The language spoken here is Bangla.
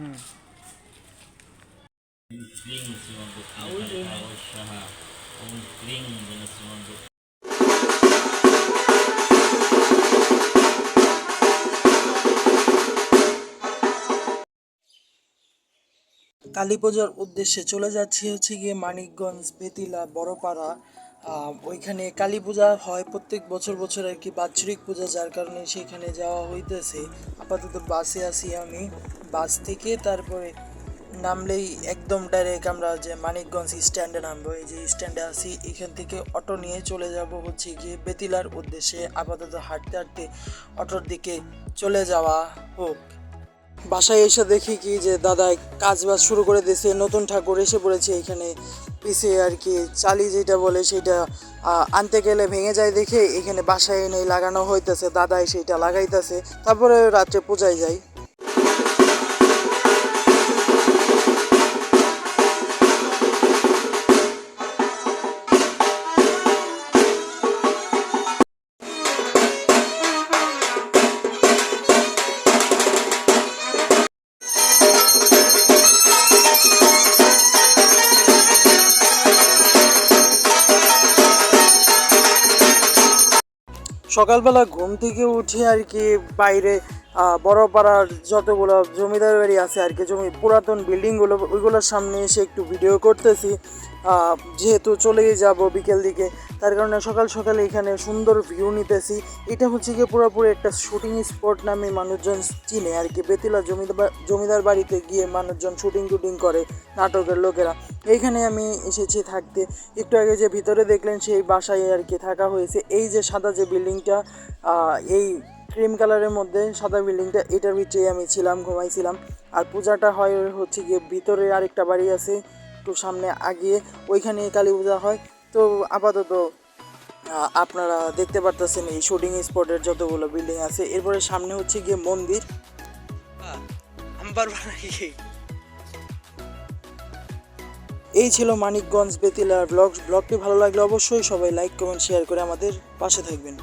হুম ক্লিং শ্রীমন্ত সাহা ওম ক্লিং শ্রীমন্ত কালী পূজার উদ্দেশ্যে চলে যাচ্ছি হচ্ছে গিয়ে মানিকগঞ্জ, বেতিলা, বড়পাড়া। ওইখানে কালী পূজা হয় প্রত্যেক বছর বছর আর কি, বাৎসরিক পূজা, যার কারণে সেখানে যাওয়া হইতেছে। আপাতত বাসে আছি আমি। বাস থেকে তারপরে নামলেই একদম ডাইরেক্ট আমরা যে মানিকগঞ্জ স্ট্যান্ডে নামবো। এই যে স্ট্যান্ডে আছি, এখান থেকে অটো নিয়ে চলে যাব হচ্ছে গিয়ে বেতিলার উদ্দেশ্যে। আপাতত হাঁটতে হাঁটতে অটোর দিকে চলে যাওয়া হোক। বাসায় এসে দেখি কি যে দাদা কাজ বাজ শুরু করে দিয়েছে, নতুন ঠাকুর এসে পড়েছে এখানে। পিছে আর কি, চালি যেটা বলে সেটা আনতে গেলে ভেঙে যায় দেখে এখানে বাসায় এনে লাগানো হইতেছে, দাদাই সেটা লাগাইতেছে। তারপরে রাত্রে পূজায় যায় সকালবেলা ঘুম থেকে উঠে আর কি বাইরে বড় পাড়ার যতগুলো জমিদার বাড়ি আছে আর কি, জমি, পুরাতন বিল্ডিংগুলো, ওইগুলোর সামনে এসে একটু ভিডিও করতেছি। যেহেতু চলেই যাব বিকেল দিকে, তার কারণে সকাল সকালে এখানে সুন্দর ভিউ নিতেছি। এটা হচ্ছে গিয়ে পুরোপুরি একটা শুটিং স্পট নামে মানুষজন চিনে আর কি, বেতিলা জমিদার জমিদার বাড়িতে গিয়ে মানুষজন শুটিং টুটিং করে, নাটকের লোকেরা। এইখানে আমি এসেছি থাকতে। একটু আগে যে ভিতরে দেখলেন সেই বাসায় আর কি থাকা হয়েছে। এই যে সাদা যে বিল্ডিংটা এই ক্রিম কালারের মধ্যে সাদা বিল্ডিংটা, এটার ভিতরেই আমি ছিলাম, ঘুমাইছিলাম। আর পূজাটা হয় হচ্ছে গিয়ে ভিতরে আরেকটা বাড়ি আছে, একটু সামনে আগিয়ে। ওইখানে কালী পূজা হয়। তো আপাতত আপনারা দেখতে পারতেছেন এই শুটিং স্পটের যতগুলো বিল্ডিং আছে। এরপরে সামনে হচ্ছে গিয়ে মন্দির। এই ছিল মানিকগঞ্জ বেতিলার ব্লগ। ব্লগটি ভালো লাগলে অবশ্যই সবাই লাইক কমেন্ট শেয়ার করে আমাদের পাশে থাকবেন।